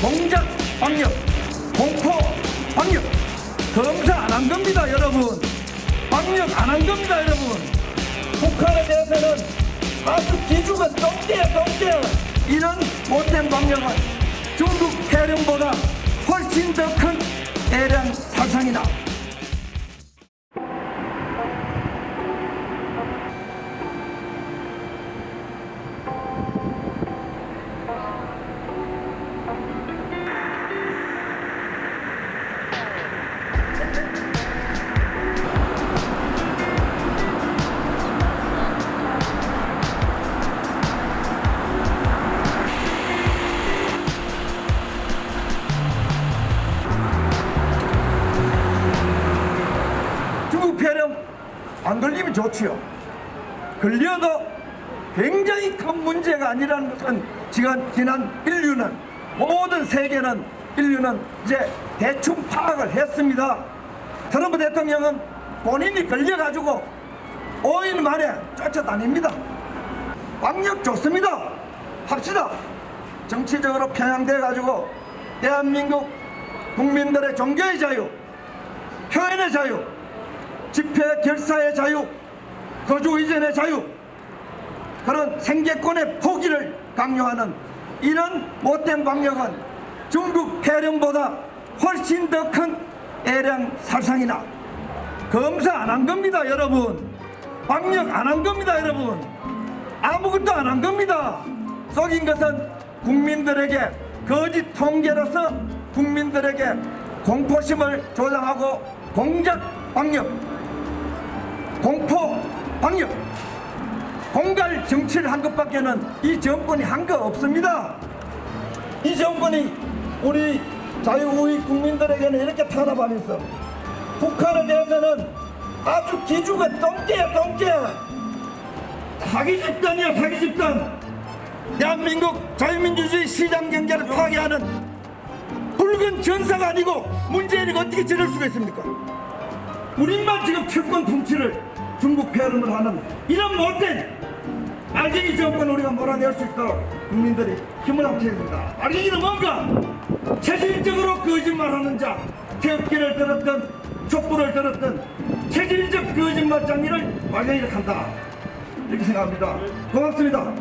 공작 방역, 공포 방역, 검사 안 한 겁니다, 여러분. 방역 안 한 겁니다, 여러분. 북한에 대해서는 아주 기주가 똥개야, 똥개. 이런 못된 방역은 중국 해령보다 훨씬 더 큰 애량 사상이다. 안 걸리면 좋지요. 걸려도 굉장히 큰 문제가 아니라는 것은 지금 지난 인류는 모든 세계는 인류는 이제 대충 파악을 했습니다. 트럼프 대통령은 본인이 걸려가지고 5일 만에 쫓아다닙니다. 방역 좋습니다. 합시다. 정치적으로 편향돼가지고 대한민국 국민들의 종교의 자유, 표현의 자유, 집회 결사의 자유, 거주 이전의 자유, 그런 생계권의 포기를 강요하는 이런 못된 방역은 중국 폐렴보다 훨씬 더 큰 애량 살상이나 검사 안 한 겁니다, 여러분. 방역 안 한 겁니다, 여러분. 아무것도 안 한 겁니다. 속인 것은 국민들에게 거짓 통계로서 국민들에게 공포심을 조장하고 공작 방역, 공포 방역, 공갈 정치를 한 것밖에는 이 정권이 한 거 없습니다. 이 정권이 우리 자유우익 국민들에게는 이렇게 탄압하면서 북한에 대해서는 아주 기주가 똥개야 똥개 사기 집단이야 사기 집단 대한민국 자유민주주의 시장 경제를 파괴하는 붉은 전사가 아니고 문재인이 어떻게 저럴 수가 있습니까? 우리만 지금 철권 붕치를 중국 폐렴을 하는 이런 못된 알갱이 정권 우리가 몰아낼 수 있도록 국민들이 힘을 합쳐야 됩니다. 알갱이는 뭔가 체질적으로 거짓말하는 자, 태극기를 들었던 촛불을 들었던 체질적 거짓말장이를 알갱이를 한다. 이렇게 생각합니다. 고맙습니다.